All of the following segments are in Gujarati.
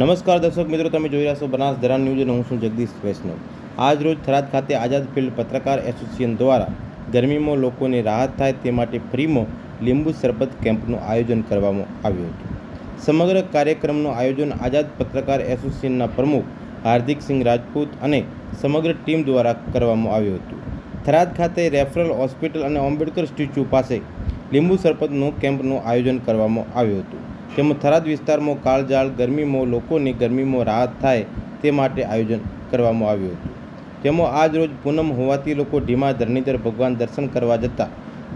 નમસ્કાર દર્શક મિત્રો, તમે જોઈ રહ્યા છો બનાસ ધરાન ન્યૂઝ અને હું છું જગદીશ વૈષ્ણવ. આજ રોજ થરાદ ખાતે આઝાદ ફિલ્ડ પત્રકાર એસોસિએશન દ્વારા ગરમીમાં લોકોને રાહત થાય તે માટે ફ્રીમાં લીંબુ શરબત કેમ્પનું આયોજન કરવામાં આવ્યું હતું. સમગ્ર કાર્યક્રમનું આયોજન આઝાદ પત્રકાર એસોસિએશનના પ્રમુખ હાર્દિકસિંહ રાજપૂત અને સમગ્ર ટીમ દ્વારા કરવામાં આવ્યું હતું. થરાદ ખાતે રેફરલ હોસ્પિટલ અને આંબેડકર સ્ટેચ્યુ પાસે લીંબુ શરબતનું કેમ્પનું આયોજન કરવામાં આવ્યું હતું. જેમાં થરાદ વિસ્તારમાં કાળજાળ, ગરમીમાં લોકોને ગરમીમાં રાહત થાય તે માટે આયોજન કરવામાં આવ્યું હતું. તેમાં આજ રોજ પૂનમ હોવાથી લોકો ધીમા ધરણીધર ભગવાન દર્શન કરવા જતા.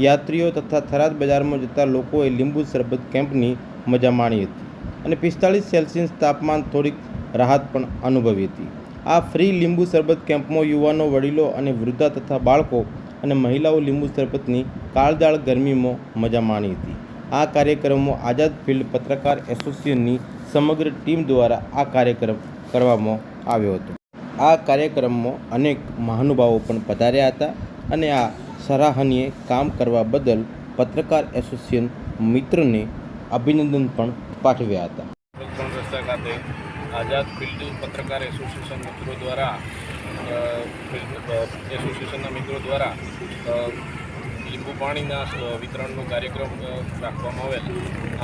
યાત્રીઓ તથા થરાદ બજારમાં જતા લોકોએ લીંબુ શરબત કેમ્પની મજા માણી હતી અને પિસ્તાળીસ સેલ્સિયસ તાપમાન થોડીક રાહત પણ અનુભવી હતી. આ ફ્રી લીંબુ શરબત કેમ્પમાં યુવાનો, વડીલો અને વૃદ્ધા તથા બાળકો અને મહિલાઓ લીંબુ શરબતની કાળજાળ ગરમીમાં મજા માણી હતી. આ કાર્યક્રમમાં આઝાદ ફિલ્ડ પત્રકાર એસોસિએશનની સમગ્ર ટીમ દ્વારા આ કાર્યક્રમ કરવામાં આવ્યો હતો. આ કાર્યક્રમમાં અનેક મહાનુભાવો પણ પધાર્યા હતા અને આ સરાહનીય કામ કરવા બદલ પત્રકાર એસોસિએશન મિત્રને અભિનંદન પણ પાઠવ્યા હતા. આઝાદ ફિલ્ડ પત્રકાર એસોસિએશન મિત્રો દ્વારા એસોસિએશનના મિત્રો દ્વારા લીંબુ પાણીના વિતરણનો કાર્યક્રમ રાખવામાં આવેલ.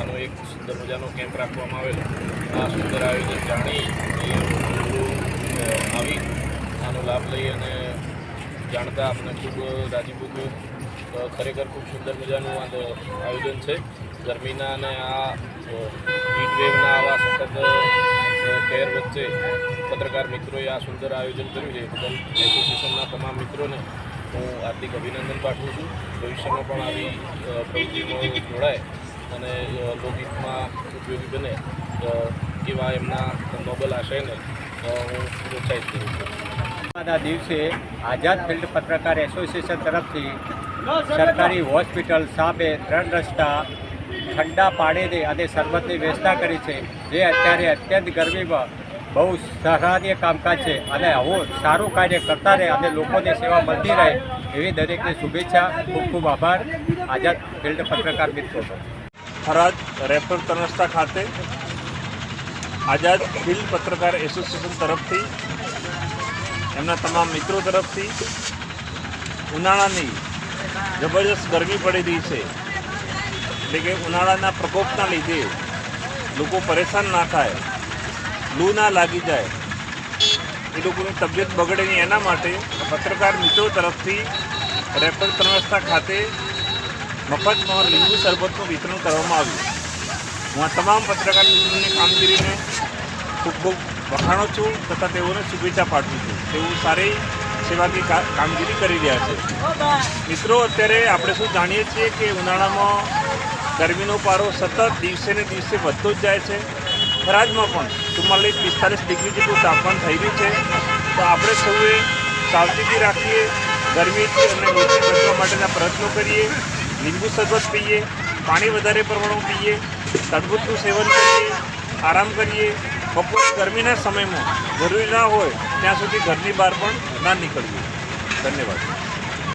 આનો એક સુંદર મજાનો કેમ્પ રાખવામાં આવેલ. આ સુંદર આયોજન જાણી આવી આનો લાભ લઈ અને જાણતા આપણે ખૂબ રાજીપુર ખરેખર ખૂબ સુંદર મજાનું આ આયોજન છે. ગરમીના અને આ હીટ આવા સખત કેર વચ્ચે પત્રકાર મિત્રોએ આ સુંદર આયોજન કર્યું છે. એસોસિએશનના તમામ મિત્રોને હું હાર્દિક અભિનંદન પાઠવું છું. ભવિષ્યમાં પણ આવી પ્રવૃત્તિઓ જોડાય અને લોકહિતમાં ઉપયોગી બને એવા એમના નોબલ આશયને હું પ્રોત્સાહિત કરું છું. દિવસે આઝાદ ફિલ્ડ પત્રકાર એસોસિએશન તરફથી સરકારી હોસ્પિટલ સામે ત્રણ રસ્તા ઠંડા પાણીની અને શરબતની વ્યવસ્થા કરી છે, જે અત્યારે અત્યંત ગરમીમાં બહુ સરાહનીય કામકાજ છે અને આવું સારું કાર્ય કરતા રહે અને લોકોને સેવા મળતી રહે એવી દરેકને શુભેચ્છા, ખૂબ ખૂબ આભાર. આઝાદ ફિલ્ડ પત્રકાર મિત્રો. થરાદ રેફર તનસ્તા ખાતે આઝાદ ફિલ્ડ પત્રકાર એસોસિએશન તરફથી, એમના તમામ મિત્રો તરફથી ઉનાળાની જબરજસ્ત ગરમી પડી રહી છે. એટલે કે ઉનાળાના પ્રકોપના લીધે લોકો પરેશાન ના થાય. લૂ ના લાગી જાય. એ લોકોની તબિયત બગડે નહીં એના માટે પત્રકાર મિત્રો તરફથી ત્રણ રસ્તા ખાતે મફતમાં લીંબુ શરબતનું વિતરણ કરવામાં આવ્યું. હું આ તમામ પત્રકાર મિત્રોની કામગીરીને ખૂબ ખૂબ વખાણો છું તથા તેઓને શુભેચ્છા પાઠવું છું. તેઓ સારી સેવાની કામગીરી કરી રહ્યા છે. મિત્રો, અત્યારે આપણે શું જાણીએ છીએ કે ઉનાળામાં ગરમીનો પારો સતત દિવસે ને દિવસે વધતો જ જાય છે. ખરાજમાં પણ. ચુમ્માલીસ પિસ્તાલીસ ડિગ્રી જેટલું તાપમાન થઈ છે. તો આપણે સૌએ સાવચેતી રાખીએ ગરમીથી અને લોહીથી બચવા માટેના પ્રયત્નો કરીએ, લીંબુ શરબત પીએ, પાણી વધારે પ્રમાણમાં પીએ તડબૂચનું સેવન કરીએ, આરામ કરીએ, બપોર ગરમીના સમયમાં જરૂરી ના હોય ત્યાં સુધી ઘરની બહાર પણ ના નીકળવું ધન્યવાદ.